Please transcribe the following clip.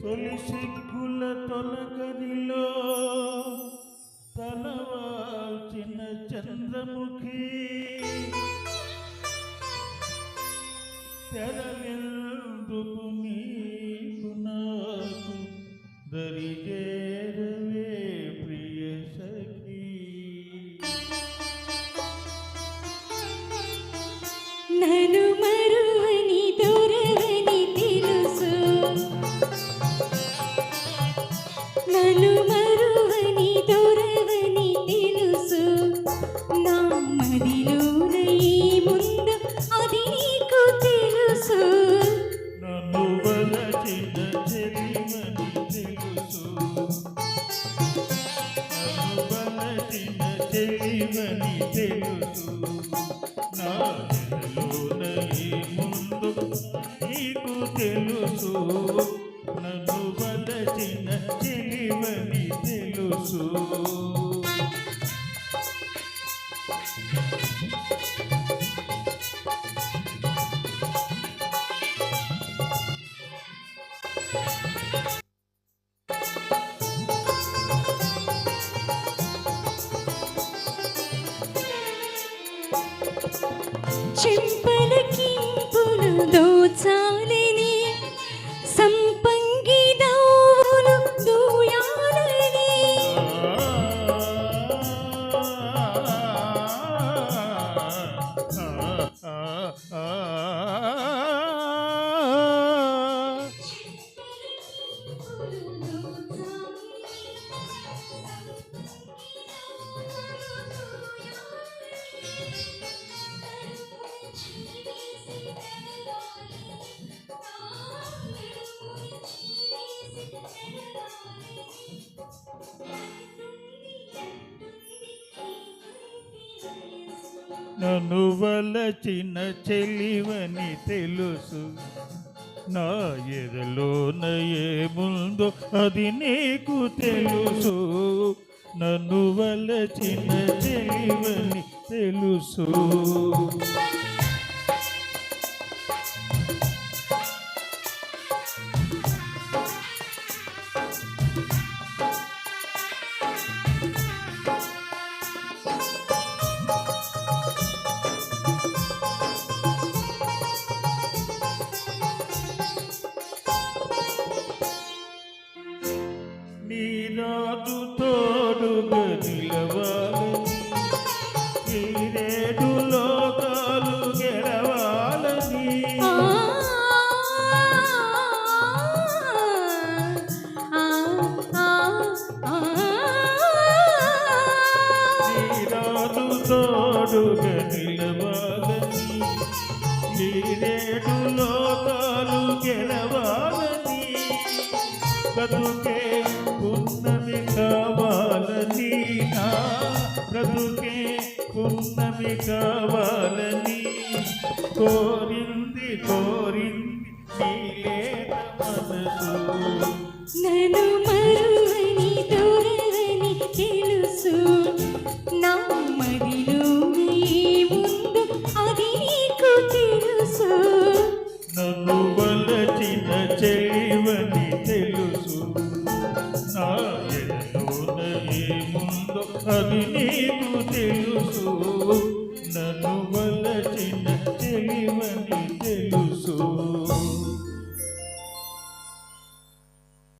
తొలి సిగ్గుల తొలగదిలో తలవాల్చిన చంద్రముఖి తెరవెందుకు నీకు నాకు దరిగే నన్ను వలచిన చెలిమని తెలుసు. నా ఎదలోన ఈ ముందు నీకు తెలుసు. నన్ను వలచిన చెలిమని తెలుసు. నన్ను వలచిన చెలివని తెలుసు. నా ఎదలోన ఏముందో అది నీకు తెలుసు. నన్ను వలచిన చెలివని తెలుసు. నిలవాలని నీరేడు లోకాలు గెలవాలని. నీరాజు తోడుగా నిలవాలని నీరేడు లోకాలు గెలవాలని. బ్రతుకే కావాలని కోరింది కోరింది నీలేత మనసు. నన్ను మరువని దూరవని తెలుసు. నా మదిలో ముందు అది నీకు తెలుసు. నన్ను వలచిన చెలివని తెలుసు. నా ఎదలోన ఏముందో అది నీకు తెలుసు.